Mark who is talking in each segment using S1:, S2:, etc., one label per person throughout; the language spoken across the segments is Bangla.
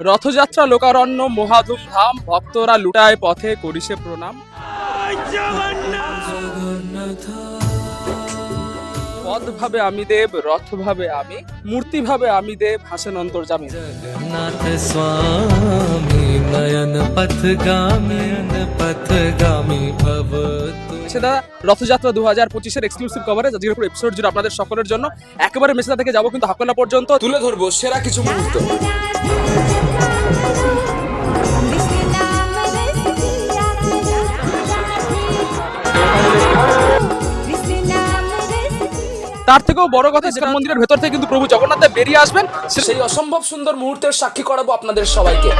S1: রথযাত্রা, লোকারণ্য, মহাধুমধাম, ভক্তরা লুটায় পথে করিছে প্রণাম। পদ ভাবে আমি দেব রথ ভাবে আমি মূর্তি ভাবে আমি দেব, হাসেন অন্তর্জামী।
S2: জগন্নাথ স্বামী নয়ন পথগামী ভব। মেসে
S1: দাদা রথযাত্রা দু হাজার পঁচিশের এক্সক্লুসিভ কভারেজ আজকের উপর এপিসোড জুড়ে আপনাদের সকলের জন্য। একেবারে মেসে থেকে যাব কিন্তু হাকলা পর্যন্ত। তুলে ধরবো সেরা কিছু মুহূর্ত। তার থেকেও বড় কথা যেটা মন্দিরের ভেতর থেকে কিন্তু প্রভু জগন্নাথ দেব বেরিয়ে আসবেন। সেই অসম্ভব সুন্দর মুহূর্তের সাক্ষী করাবো আপনাদের সবাইকে।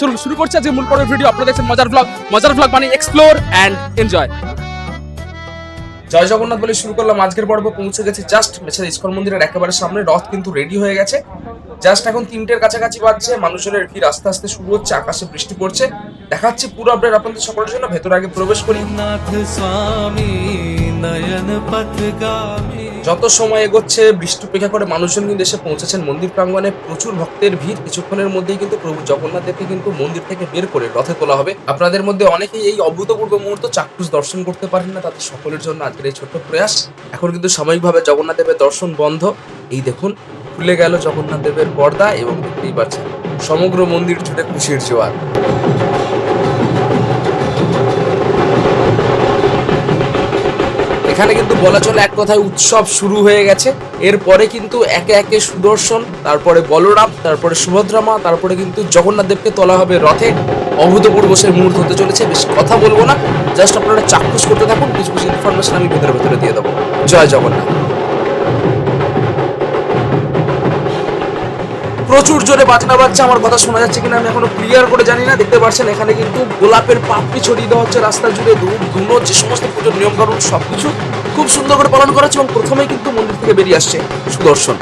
S1: চলুন শুরু করছি আজকে মূল পর্বের ভিডিও আপনারা দেখছেন মজার ব্লগ মজার ব্লগ মানে এক্সপ্লোর অ্যান্ড এনজয় জয় জগন্নাথ বলে শুরু করলাম। আজকের পর্ব পৌঁছে গেছে জাস্ট মেছেদ ইস্কন মন্দিরের একেবারে সামনে। রথ কিন্তু রেডি হয়ে গেছে। জাস্ট এখন তিনটের কাছাকাছি বাজছে। মানুষজনের ভিড় আস্তে আস্তে শুরু হচ্ছে। আকাশে বৃষ্টি পড়ছে। দেখাচ্ছি পুরো আপডেট আপনাদের সকলের জন্য। ভেতরে আগে প্রবেশ করি।
S2: নাথ স্বামী নয়ন পথগামী
S1: যত সময় এগোচ্ছে, বৃষ্টি উপেক্ষা করে মানুষজন কিন্তু এসে পৌঁছেছেন মন্দির প্রাঙ্গণে। প্রচুর ভক্তের ভিড়। কিছুক্ষণের মধ্যেই কিন্তু প্রভু জগন্নাথ দেবকে কিন্তু মন্দির থেকে বের করে রথে তোলা হবে। আপনাদের মধ্যে অনেকেই এই অভূতপূর্ব মুহূর্ত চাক্ষুষ দর্শন করতে পারেন না। তাদের সকলের জন্য আজকের এই ছোট্ট প্রয়াস। এখন কিন্তু সাময়িকভাবে জগন্নাথ দেবের দর্শন বন্ধ। এই দেখুন, খুলে গেল জগন্নাথ দেবের পর্দা এবং দেখতেই পাচ্ছেন সমগ্র মন্দির জুড়ে খুশির জোয়ার। এখানে কিন্তু বলা চলে এক কথায় উৎসব শুরু হয়ে গেছে। এরপরে কিন্তু একে একে সুদর্শন, তারপরে বলরাম, তারপরে সুভদ্রা মা তারপরে কিন্তু জগন্নাথ দেবকে তোলা হবে রথে। অভূতপূর্ব সেই মুহূর্ত হতে চলেছে, বেশি কথা বলব না। জাস্ট আপনারা চাক্ষুষ করতে থাকুন, কিছু কিছু ইনফরমেশন আমি ভেতরে ভেতরে দিয়ে দেবো। জয় জগন্নাথ। প্রচুর জোরে বাজনা বাজছে, আমার কথা শোনা যাচ্ছে কিনা আমি এখনও ক্লিয়ার করে জানি না। দেখতে পাচ্ছেন, এখানে কিন্তু গোলাপের পাপড়ি ছড়িয়ে দেওয়া হচ্ছে রাস্তা জুড়ে, ধূপ ধুনো, যে সমস্ত পুজোর নিয়ম কানুন সবকিছু। খুব সুন্দর করে পালন করা এবং প্রথমেই কিন্তু মন্দির থেকে বেরিয়ে আসছে সুদর্শন।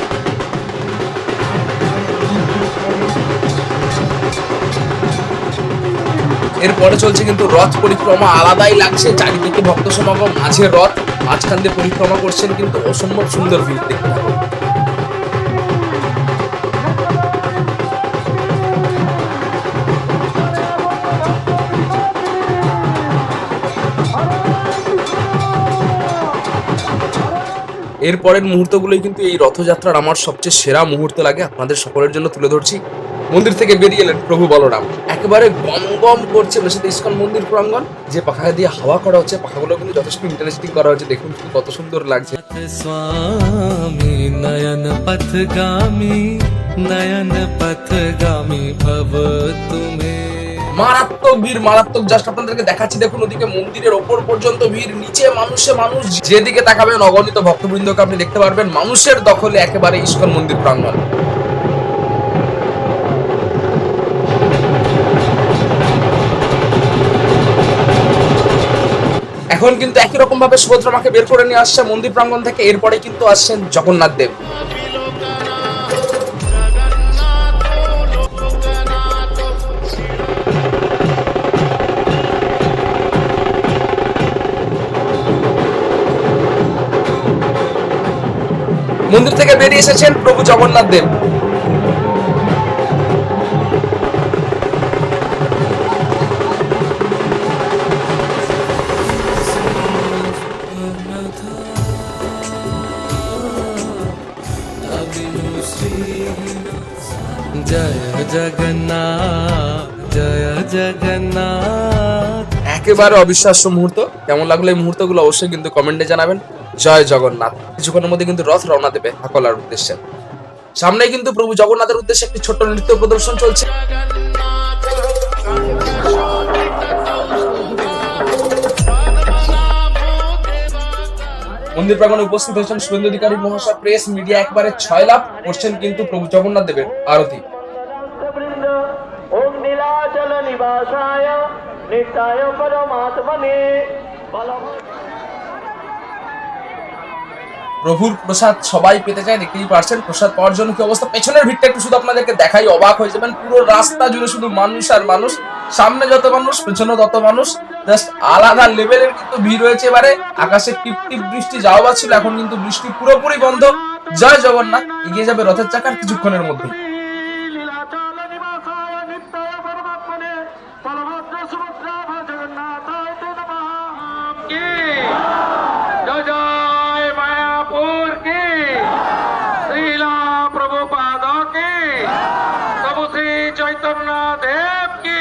S1: এরপরে চলছে কিন্তু রথ পরিক্রমা, আলাদাই লাগছে। চারিদিকে ভক্ত সমাগম, মাঝে রথ, মাঝখান দিয়ে পরিক্রমা করছেন কিন্তু অসম্ভব সুন্দর ভিড় দেখতে। এর পরের মুহূর্তগুলোই কিন্তু এই রথযাত্রার আমার সবচেয়ে সেরা মুহূর্ত লাগে আপনাদের সকলের জন্য তুলে ধরছি। মন্দির থেকে বেরিয়ে এলেন প্রভু বলরাম। একেবারে গম গম করছে সেটা ইস্কন মন্দির প্রাঙ্গণ। যে পাখা দিয়ে হাওয়া করা হচ্ছে, পাখাগুলো কিন্তু যথেষ্ট ইন্টারেস্টিং করা হচ্ছে দেখুন কত সুন্দর লাগছে।
S2: স্বামী, নয়ন পথগামী নয়ন পথগামী ভব তুমি।
S1: মারাত্মক ভিড়, মারাত্মক জাস্ট আপনাদেরকে দেখাচ্ছি, দেখুন ওদিকে মন্দিরের ওপর পর্যন্ত ভিড়, নিচে মানুষে মানুষ, যেদিকে তাকাবেন অগণিত ভক্তবৃন্দকে আপনি দেখতে পারবেন, মানুষের দখলে একেবারে ইস্কন মন্দির প্রাঙ্গণ। এখন কিন্তু একই রকম ভাবে সুভদ্রা মাকে বের করে নিয়ে আসছে মন্দির প্রাঙ্গণ থেকে, এরপরে কিন্তু আসছেন জগন্নাথ দেব। মন্দির থেকে বেরিয়ে এসেছেন প্রভু জগন্নাথ দেব।
S2: জয় জয়
S1: একেবারে অবিশ্বাস্য মুহূর্ত। কেমন লাগল এই মুহূর্তগুলো অবশ্যই কিন্তু কমেন্টে জানাবেন। জয় জগন্নাথ। কিছুক্ষণের মধ্যে কিন্তু রথ রওনা দেবে আকলার উদ্দেশ্যে। সামনে কিন্তু প্রভু জগন্নাথের উদ্দেশ্যে একটি ছোট্ট নৃত্য প্রদর্শন চলছে। মন্দির প্রাঙ্গণে উপস্থিত হয়েছেন সুরেন্দ্র অধিকারী, মহাশয়, প্রেস, মিডিয়া, একবারে ছয় লাভ করছেন কিন্তু প্রভু জগন্নাথ দেবের আরতি।
S3: পরমাত্মনে
S1: প্রভুর প্রসাদ সবাই পেতে চায়, দেখতেই পারছেন, প্রসাদ পাওয়ার জন্য কি অবস্থা? পেছনের ভিড়টা একটু শুধু আপনাদেরকে দেখাই, অবাক হয়ে যাবেন, পুরো রাস্তা জুড়ে শুধু মানুষ আর মানুষ, সামনে যত মানুষ, পেছনে তত মানুষ জাস্ট আলাদা লেভেলের কিন্তু ভিড় রয়েছে এবারে, আকাশে টিপটিপ টিপ বৃষ্টি যাওয়া ছিল, এখন কিন্তু বৃষ্টি পুরোপুরি বন্ধ, জয় জগন্নাথ, এগিয়ে যাবে রথের চাকার কিছুক্ষণের মধ্যে
S4: চন্না দেব
S1: কি?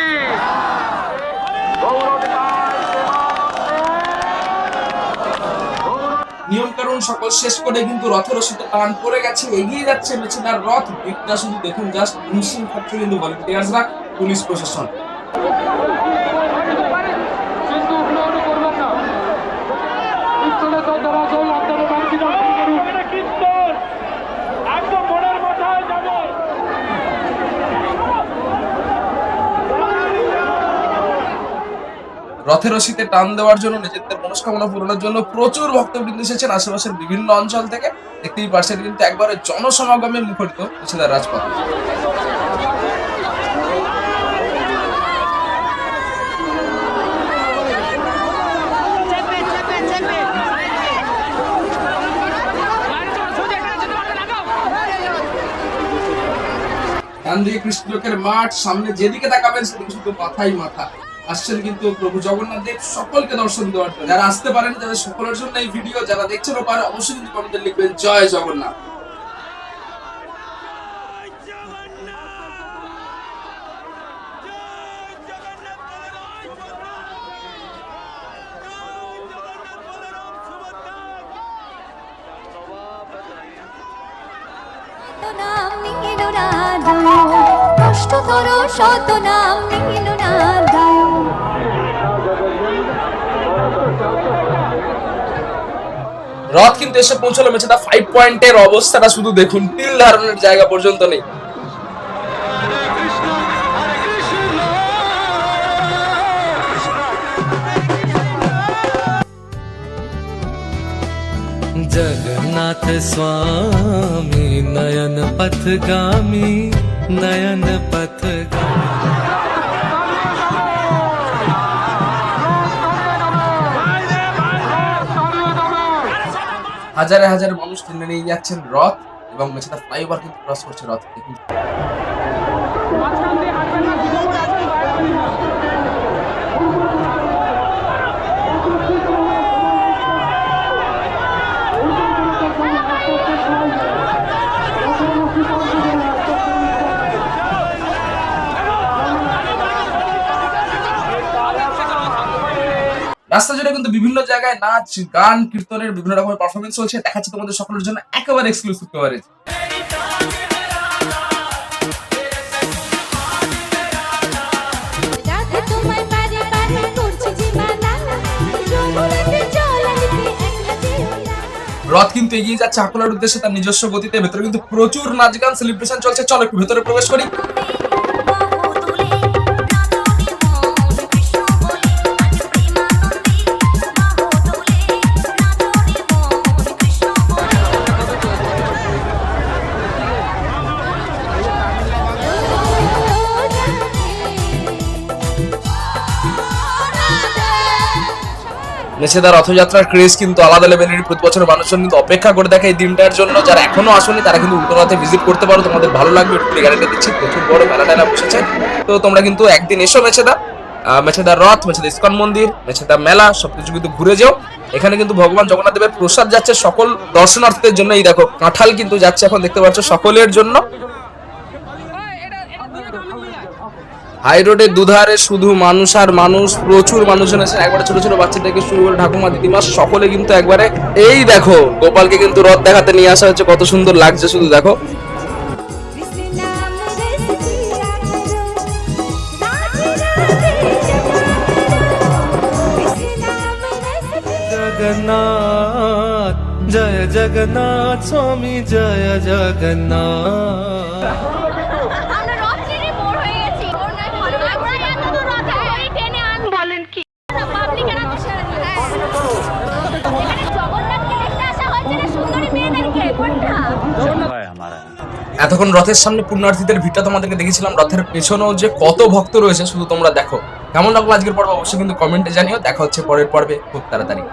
S1: নিয়মকানুন সকল শেষ করে কিন্তু রথের রশিতে টান পড়ে গেছে, এগিয়ে যাচ্ছে মেছেদার রথ। দিকটা শুধু দেখুন জাস্ট হিমশিম খাচ্ছে কিন্তু পুলিশ প্রশাসন। রথের রশিতে টান দেওয়ার জন্য, নিজেদের মনস্কামনা পূরণের জন্য প্রচুর ভক্তবৃন্দ এসেছেন আশেপাশের বিভিন্ন অঞ্চল থেকে। দেখতেই পারছেন কিন্তু একবারে জনসমাগমে মুখরিত মেছেদার রাজপথ। দিকে কৃষ্ণলোকের মাঠ, সামনে যেদিকে তাকাবেন সেদিকে শুধু মাথাই মাথা। আসছেন কিন্তু প্রভু জগন্নাথ দেব সকলকে দর্শন দেওয়ার জন্য। যারা আসতে পারেন তাদের সকলের জন্য এই ভিডিও যারা দেখছেন ও পারে, অবশ্যই কিন্তু কমেন্টে লিখবেন, জয় জগন্নাথ।
S5: নাদায় কষ্টতর শত নাম নীল
S1: রথ কিন্তু এসে পৌঁছলো মেছেদা ফাইভ পয়েন্টের অবস্থাটা শুধু দেখুন তিল ধারণের জায়গা পর্যন্ত নেই
S2: जगन्नाथ स्वामी नयन पथगामी नयन पथगामी
S1: হাজারে হাজারে মানুষ টেনে নিয়ে যাচ্ছেন রথ এবং মেছেদা ফ্লাইওভার কিন্তু ক্রস করছে রথ দেখুন রাস্তা জুড়ে কিন্তু বিভিন্ন জায়গায় নাচ গান কীর্তনের বিভিন্ন রকমের পারফরমেন্স চলছে। দেখাচ্ছি তোমাদের সকলের জন্য একেবারে এক্সক্লুসিভ কভারেজ রথ কিন্তু এগিয়ে যাচ্ছে আকলার উদ্দেশ্যে তার নিজস্ব গতিতে। ভেতরে কিন্তু প্রচুর নাচ গান সেলিব্রেশন চলছে। চলো একটু ভেতরে প্রবেশ করি। মেছেদা রথযাত্রার ক্রেজ কিন্তু আলাদা লেভেলের প্রতি বছর মানুষজন কিন্তু অপেক্ষা করে দেখে এই দিনটার জন্য। যারা এখনও আসেনি, তারা কিন্তু উল্টো রথে ভিজিট করতে পারো। তোমাদের ভালো লাগবে। একটু গ্যারান্টি দিচ্ছি প্রচুর বড় মেলা টেলা বসেছে। তো তোমরা কিন্তু একদিন এসো মেছেদা। মেছেদা রথ, মেছেদা ইস্কন মন্দির, মেছেদা মেলা, সবকিছু কিন্তু ঘুরে যাও। এখানে কিন্তু ভগবান জগন্নাথ দেবের প্রসাদ যাচ্ছে সকল দর্শনার্থীদের জন্য। এই দেখো, কাঁঠাল কিন্তু যাচ্ছে এখন দেখতে পাচ্ছ সকলের জন্য। হাই রোডের দুধারে শুধু মানুষ আর মানুষ, প্রচুর মানুষজন এসে একবারে ছোট ছোট বাচ্চা থেকে শুরু করে ঠাকুমা, দিদিমা, সকলে কিন্তু একবারে এই দেখো, গোপালকে কিন্তু রথ দেখাতে নিয়ে আসা হচ্ছে কত সুন্দর লাগছে শুধু দেখো।
S5: কৃষ্ণ নাম রেসিপি রাখো রাধে রাধে
S1: এতক্ষণ রথের সামনে পুণ্যার্থীদের ভিড়টা তোমাদেরকে দেখেছিলাম। রথের পেছনেও যে কত ভক্ত রয়েছে, শুধু তোমরা দেখো। কেমন লাগল আজকের পর্ব? অবশ্যই কিন্তু কমেন্টে জানিও। দেখা হচ্ছে পরের পর্বে। খুব তাড়াতাড়ি।